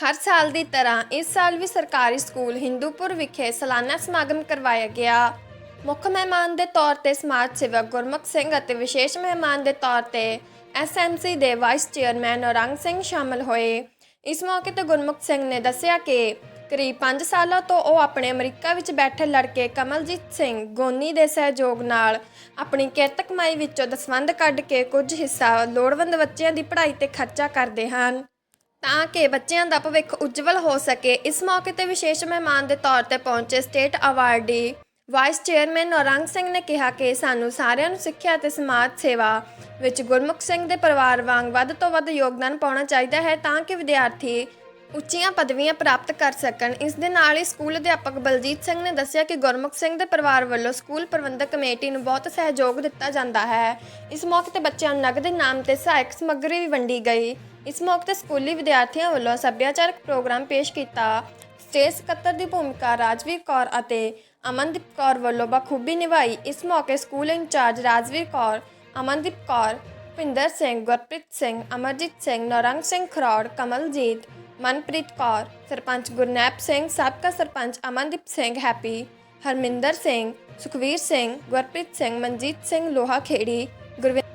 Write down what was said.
ਹਰ ਸਾਲ ਦੀ ਤਰ੍ਹਾਂ ਇਸ ਸਾਲ ਵੀ ਸਰਕਾਰੀ ਸਕੂਲ ਹਿੰਦੂਪੁਰ ਵਿਖੇ ਸਾਲਾਨਾ ਸਮਾਗਮ ਕਰਵਾਇਆ ਗਿਆ। ਮੁੱਖ ਮਹਿਮਾਨ ਦੇ ਤੌਰ ਤੇ ਸਮਾਜ ਸੇਵਕ ਗੁਰਮੁਖ ਸਿੰਘ ਅਤੇ ਵਿਸ਼ੇਸ਼ ਮਹਿਮਾਨ ਦੇ ਤੌਰ ਤੇ ਐਸਐਮਸੀ ਦੇ ਵਾਈਸ ਚੇਅਰਮੈਨ ਔਰੰਗ ਸਿੰਘ ਸ਼ਾਮਲ ਹੋਏ। ਇਸ ਮੌਕੇ ਤੇ ਗੁਰਮੁਖ ਸਿੰਘ ਨੇ ਦੱਸਿਆ ਕਿ ਕਰੀਬ 5 ਸਾਲਾਂ ਤੋਂ ਉਹ ਆਪਣੇ ਅਮਰੀਕਾ ਵਿੱਚ ਬੈਠੇ ਲੜਕੇ ਕਮਲਜੀਤ ਸਿੰਘ ਗੋਨੀ ਦੇ ਸਹਿਯੋਗ ਨਾਲ ਆਪਣੀ ਕਿਰਤ ਕਮਾਈ ਵਿੱਚੋਂ ਦਸਵੰਧ ਕੱਢ ਕੇ ਕੁਝ ਹਿੱਸਾ ਲੋੜਵੰਦ ਬੱਚਿਆਂ ਦੀ ਪੜ੍ਹਾਈ ਤੇ ਖਰਚਾ ਕਰਦੇ ਹਨ। ਤਾਂ ਕਿ ਬੱਚਿਆਂ ਦਾ ਭਵਿੱਖ ਉਜਵਲ ਹੋ ਸਕੇ। ਇਸ ਮੌਕੇ ਤੇ ਵਿਸ਼ੇਸ਼ ਮਹਿਮਾਨ ਦੇ ਤੌਰ ਤੇ ਪਹੁੰਚੇ state awardee vice chairman Aurang Singh ਨੇ ਕਿਹਾ ਕਿ ਸਾਨੂੰ ਸਾਰਿਆਂ ਨੂੰ ਸਿੱਖਿਆ ਅਤੇ ਸਮਾਜ ਸੇਵਾ ਵਿੱਚ ਗੁਰਮੁਖ ਸਿੰਘ ਦੇ ਪਰਿਵਾਰ ਵਾਂਗ ਵੱਧ ਤੋਂ ਵੱਧ ਯੋਗਦਾਨ ਪਾਉਣਾ ਚਾਹੀਦਾ ਹੈ ਤਾਂ ਕਿ ਵਿਦਿਆਰਥੀ ਉੱਚੀਆਂ ਪਦਵੀਆਂ ਪ੍ਰਾਪਤ ਕਰ ਸਕਣ। ਇਸ ਦੇ ਨਾਲ ਹੀ ਸਕੂਲ ਅਧਿਆਪਕ ਬਲਜੀਤ ਸਿੰਘ ਨੇ ਦੱਸਿਆ ਕਿ ਗੁਰਮੁਖ ਸਿੰਘ ਦੇ ਪਰਿਵਾਰ ਵੱਲੋਂ ਸਕੂਲ ਪ੍ਰਬੰਧਕ ਕਮੇਟੀ ਨੂੰ ਬਹੁਤ ਸਹਿਯੋਗ ਦਿੱਤਾ ਜਾਂਦਾ ਹੈ। ਇਸ ਮੌਕੇ ਤੇ ਬੱਚਿਆਂ ਨੂੰ ਨਗਦ ਇਨਾਮ ਤੇ ਸਹਾਇਕ ਸਮੱਗਰੀ ਵੀ ਵੰਡੀ ਗਈ। ਇਸ ਮੌਕੇ ਤੇ ਸਕੂਲੀ ਵਿਦਿਆਰਥੀਆਂ ਵੱਲੋਂ ਸੱਭਿਆਚਾਰਕ ਪ੍ਰੋਗਰਾਮ ਪੇਸ਼ ਕੀਤਾ। ਸਟੇਜ ਸਕੱਤਰ ਦੀ ਭੂਮਿਕਾ ਰਾਜਵੀਰ ਕੌਰ ਅਤੇ ਅਮਨਦੀਪ ਕੌਰ ਵੱਲੋਂ ਬਖੂਬੀ ਨਿਭਾਈ। ਇਸ ਮੌਕੇ ਸਕੂਲ ਇੰਚਾਰਜ ਰਾਜਵੀਰ ਕੌਰ, ਅਮਨਦੀਪ ਕੌਰ, ਭਿੰਦਰ ਸਿੰਘ, ਗੁਰਪ੍ਰੀਤ ਸਿੰਘ, ਅਮਰਜੀਤ ਸਿੰਘ, ਨੌਰੰਗ ਸਿੰਘ ਖਰੌੜ, ਕਮਲਜੀਤ, ਮਨਪ੍ਰੀਤ ਕੌਰ, ਸਰਪੰਚ ਗੁਰਨੈਪ ਸਿੰਘ, ਸਾਬਕਾ ਸਰਪੰਚ ਅਮਨਦੀਪ ਸਿੰਘ ਹੈਪੀ, ਹਰਮਿੰਦਰ ਸਿੰਘ, ਸੁਖਵੀਰ ਸਿੰਘ, ਗੁਰਪ੍ਰੀਤ ਸਿੰਘ, ਮਨਜੀਤ ਸਿੰਘ ਲੋਹਾ ਖੇੜੀ ਗੁਰਵਿੰਦਰ